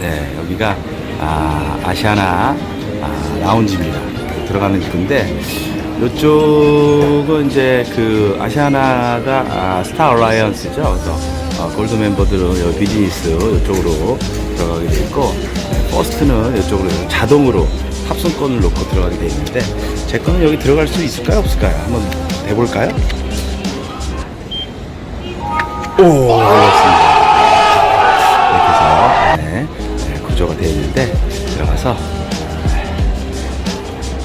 네, 여기가 아, 아시아나 아, 라운지입니다. 들어가는 입구인데 이쪽은 이제 그 아시아나가 아, 스타 얼라이언스죠. 그래서 어, 골드 멤버들은 비즈니스 이쪽으로 들어가게 돼 있고 버스트는 이쪽으로 자동으로 탑승권을 놓고 들어가게 돼 있는데 제 거는 여기 들어갈 수 있을까요 없을까요? 한번 해볼까요? 오 되어 있는데 들어가서 네,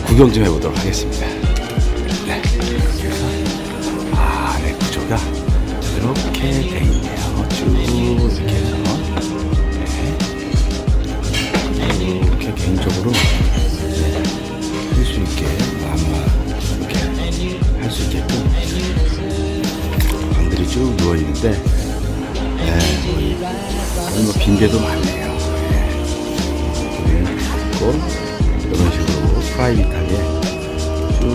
구경 좀 해보도록 하겠습니다. 네, 아, 네 구조가 이렇게 되어 있네요. 쭉 이렇게 해서 네, 이렇게 개인적으로 네, 할수 있게 아마 이렇게 할 수 있게끔 방들이 쭉 누워 있는데 네, 여기 뭐 빈대도 많네요. 네. 있고 이런 식으로 프라이빗하게 쭉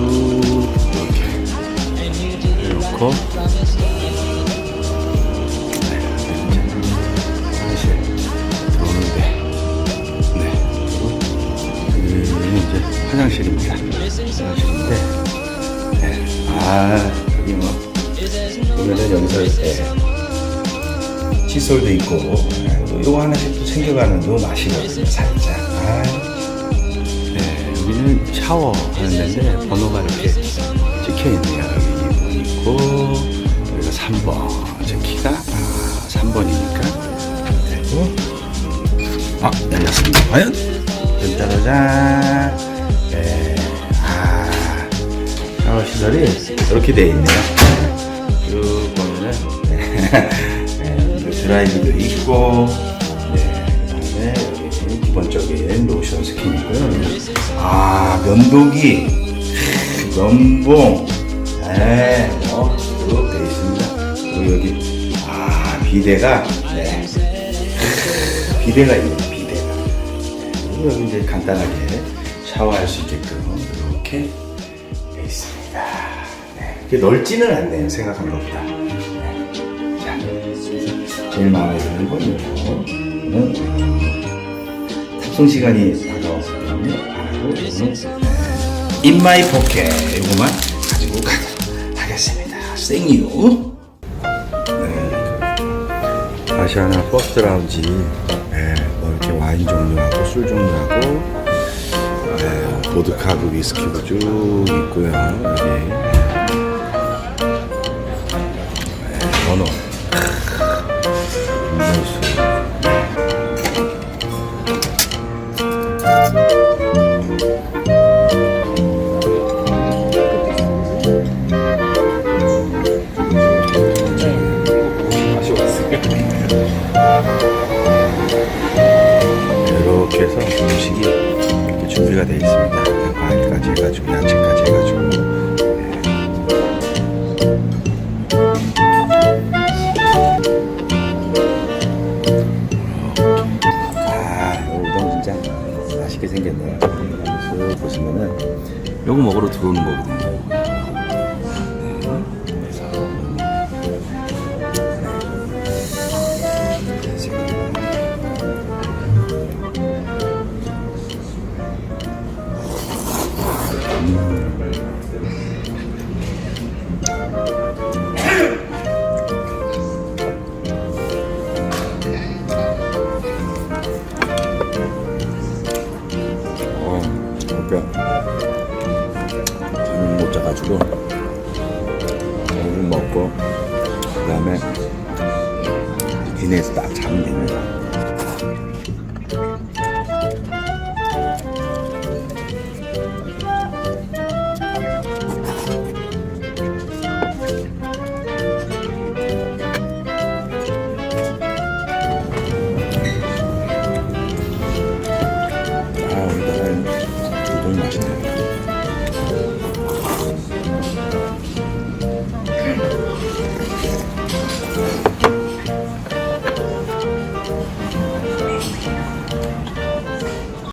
이렇게 해놓고 화장실 여기는 이제 화장실입니다. 화장실인데 네. 아 여기 뭐 보면은 여기서 네. 칫솔도 있고 네, 또 요거 하나씩 또 챙겨가는 요 맛이거든요 살짝 아, 네 여기는 샤워하는 데인데 번호가 이렇게 찍혀있네요 여기 2번 있고 여기가 3번. 제 키가 아, 3번이니까. 그리고 아 열렸습니다. 과연? 짠짜라짠 네. 아 샤워 시설이 이렇게 되어 있네요. 쭉 보면은 네, 그 드라이기도 있고 기 기본적인 로션 스킨이고요. 아 면도기, 면봉, 네, 뭐 쭉 되어 있습니다. 그리고 여기 아 비데가 네, 비데가 있네요. 비데가. 네, 여기 이제 간단하게 샤워할 수 있게끔 이렇게 되어 있습니다. 네, 넓지는 않네요. 생각한 것보다. 네. 자, 제일 마음에 드는 건 이거 는 음, 탑승 시간이 다가왔기 때문에 안 하고 이거는 인마이 포켓 이거만 가지고 가도록 하겠습니다. 생유. 네, 아시아나 버스트 라운지 네, 뭐 이렇게 와인 종류하고 술 종류하고 네, 보드카도 위스키도 쭉 있고요. 네, 해서 음식이 이렇게 준비가 되어 있습니다. 과일까지 해가지고 야채까지 해가지고 아, 생겼네요. 쓱 보시면은 요거 먹으러 들어오는 거거든요. 어, 잠을 못 자가지고 오늘 먹고 그 다음에 기내에서 딱 자면 됩니다.